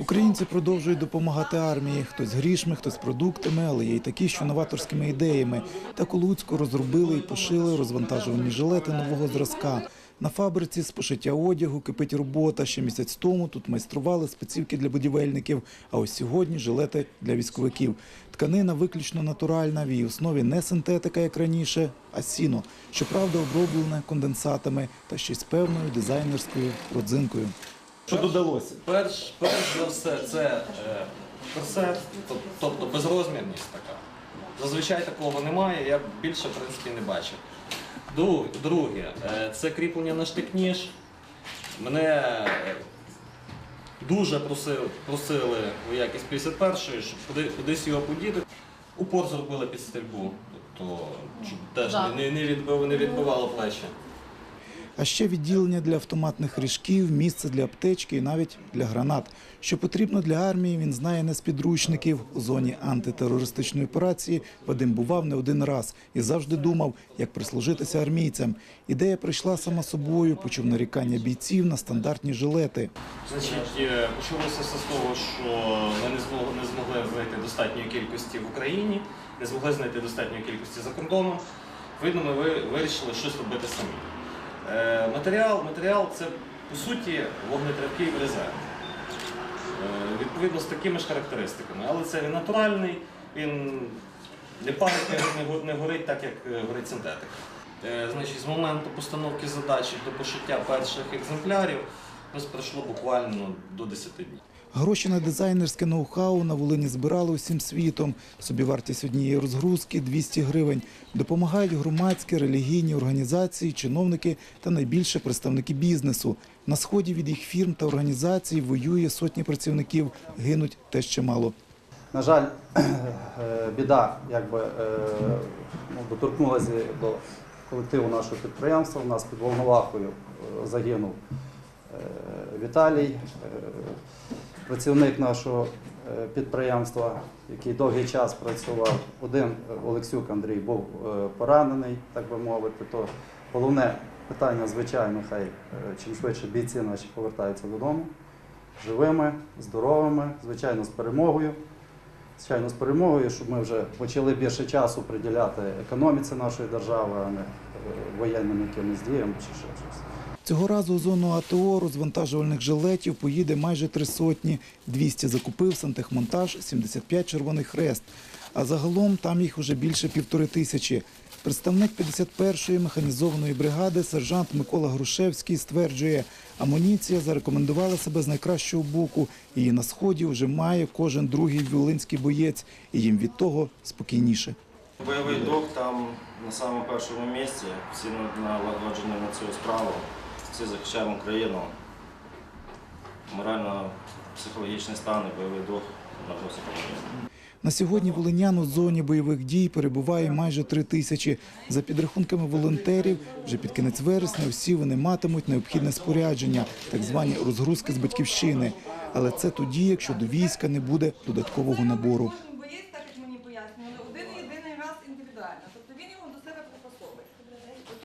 Українці продовжують допомагати армії. Хтось грішми, хтось продуктами, але є й такі, що новаторськими ідеями. Так у Луцьку розробили і пошили розвантажувальні жилети нового зразка. На фабриці з пошиття одягу кипить робота. Ще місяць тому тут майстрували спецівки для будівельників. А ось сьогодні жилети для військовиків. Тканина виключно натуральна, в її основі не синтетика, як раніше, а сіно. Щоправда, оброблене конденсатами та ще й з певною дизайнерською родзинкою. Що додалося? Перш, перш за все, це е, корсет, тоб- тобто безрозмірність така. Зазвичай такого немає, я більше в принципі не бачив. Друг- Друге, е, це кріплення на штик-ніж. Мене е, дуже просили, просили у якість 51-ї, щоб куди, кудись його подіти. Упор зробили під стрільбу, тобто щоб теж Да. не, не, відбив, не відбивало плечі. А ще відділення для автоматних ріжків, місце для аптечки і навіть для гранат. Що потрібно для армії, він знає не з підручників. У зоні антитерористичної операції Вадим бував не один раз і завжди думав, як прислужитися армійцям. Ідея прийшла сама собою, почув нарікання бійців на стандартні жилети. Значить, е, почалося з того, що ми не змогли, не змогли знайти достатньої кількості в Україні, не змогли знайти достатньої кількості за кордоном. Видно, ми вирішили щось робити самі. Е, матеріал, матеріал це по суті вогнетривкий брезент. Е, відповідно з такими ж характеристиками. Але це він натуральний, він не палить, не, не го- не горить так, як е, горить синтетика. Значить, з моменту постановки задачі до пошиття перших екземплярів у нас пройшло буквально до 10 днів. Гроші на дизайнерське ноу-хау на Волині збирали усім світом. Собівартість однієї розгрузки 200 гривень. Допомагають громадські, релігійні організації, чиновники та найбільше представники бізнесу. На сході від їх фірм та організацій воює сотні працівників. Гинуть теж чимало. На жаль, біда якби е, ну, доторкнулася до колективу нашого підприємства. У нас під Волновахою е, загинув е, Віталій, працівник нашого е, підприємства, який довгий час працював. Один е, Олексюк Андрій був е, поранений, так би мовити. То головне питання, звичайно, хай чим швидше бійці наші повертаються додому живими, здоровими, звичайно, з перемогою. Звичайно, з перемогою, щоб ми вже почали більше часу приділяти економіці нашої держави, а не воєнним якимось діям чи ще щось. Цього разу у зону АТО розвантажувальних жилетів поїде майже три сотні. 200 закупив сантехмонтаж, 75 Червоний Хрест. А загалом там їх уже більше півтори тисячі. Представник 51-ї механізованої бригади сержант Микола Грушевський стверджує, амуніція зарекомендувала себе з найкращого боку. Її на сході вже має кожен другий волинський боєць, і їм від того спокійніше. Бойовий дух там на самому першому місці, всі налагоджені на цю справу, всі захищаємо Україну. Морально-психологічний стан і бойовий дух на рівні. На сьогодні волинян у зоні бойових дій перебуває майже три тисячі. За підрахунками волонтерів, вже під кінець вересня всі вони матимуть необхідне спорядження, так звані розгрузки з батьківщини. Але це тоді, якщо до війська не буде додаткового набору.